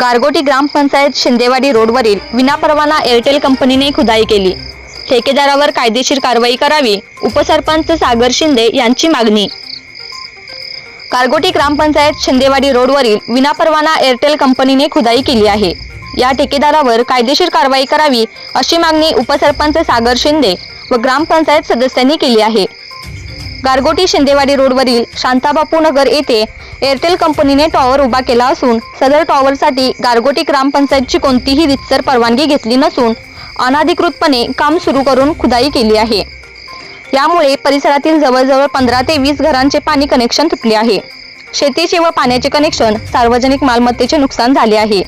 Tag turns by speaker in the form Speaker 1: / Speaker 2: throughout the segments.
Speaker 1: गारगोटी ग्रामपंचायत शिंदेवाडी रोडवरील विनापरवाना एअरटेल कंपनीने खुदाई केली. ठेकेदारावर कायदेशीर कारवाई करावी उपसरपंच सागर शिंदे यांची मागणी. गारगोटी ग्रामपंचायत शिंदेवाडी रोडवरील विनापरवाना एअरटेल कंपनीने खुदाई केली आहे. या ठेकेदारावर कायदेशीर कारवाई करावी अशी मागणी उपसरपंच सागर शिंदे व ग्रामपंचायत सदस्यांनी केली आहे. गारगोटी शिंदेवाडी रोडवरील शांताबापू नगर येथे एअरटेल कंपनीने टॉवर उभा केला असून सदर टॉवरसाठी गारगोटी ग्रामपंचायतची कोणतीही रितसर परवानगी घेतली नसून अनाधिकृतपणे काम सुरू करून खुदाई केली आहे. यामुळे परिसरातील जवळजवळ पंधरा ते वीस घरांचे पाणी कनेक्शन तुटले आहे. शेतीचे व पाण्याचे कनेक्शन सार्वजनिक मालमत्तेचे नुकसान झाले आहे.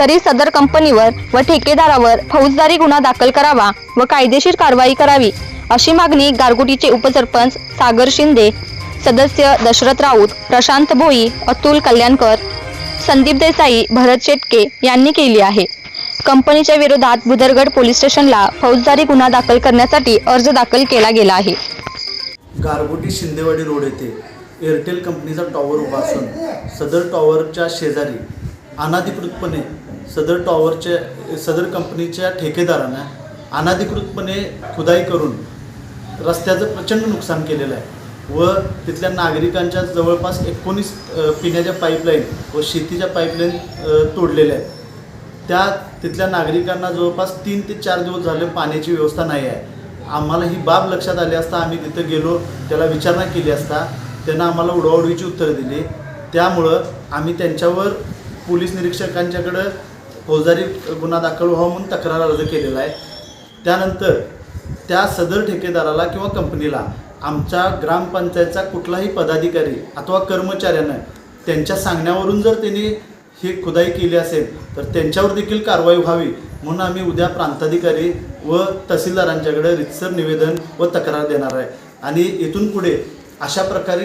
Speaker 1: तरी सदर कंपनीवर व ठेकेदारावर फौजदारी गुन्हा दाखल करावा व कायदेशीर कारवाई करावी अशी मागणी गारगोटीचे उपसरपंच सागर शिंदे सदस्य दशरथ राऊत प्रशांत भोई अतुल कल्याणकर संदीप देसाई भरत शेटके यांनी केली आहे. कंपनीच्या विरोधात बुदरगड पोलीस स्टेशनला फौजदारी गुन्हा दाखल करण्यासाठी अर्ज दाखल केला गेला आहे.
Speaker 2: गारगोटी शिंदेवाडी रोड येथे एअरटेल कंपनीचा टॉवर उभा असून सदर टॉवरच्या शेजारी अनाधिकृतपणे सदर टॉवरच्या सदर कंपनीच्या ठेकेदारानं अनाधिकृतपणे खुदाई करून रस्त्याचं प्रचंड नुकसान केलेलं आहे व तिथल्या नागरिकांच्या जवळपास एकोणीस पिण्याच्या पाईपलाईन व शेतीच्या पाईपलाईन तोडलेल्या आहेत. त्या तिथल्या नागरिकांना जवळपास तीन ते चार दिवस झाले पाण्याची व्यवस्था नाही आहे. आम्हाला ही बाब लक्षात आली असता आम्ही तिथं गेलो त्याला विचारणा केली असता त्यांना आम्हाला उडवाउडवीची उत्तरं दिली. त्यामुळं आम्ही त्यांच्यावर पोलीस निरीक्षकांच्याकडं फौजदारी गुन्हा दाखल व्हावा म्हणून तक्रार अर्ज केलेला आहे. त्यानंतर त्या सदर ठेकेदाराला किंवा कंपनीला आमच्या ग्रामपंचायतचा कुठलाही पदाधिकारी अथवा कर्मचाऱ्यानं त्यांच्या सांगण्यावरून जर त्यांनी ही खुदाई केली असेल तर त्यांच्यावर देखील कारवाई व्हावी म्हणून आम्ही उद्या प्रांताधिकारी व तहसीलदारांच्याकडे रितसर निवेदन व तक्रार देणार आहे. आणि इथून पुढे अशा प्रकारे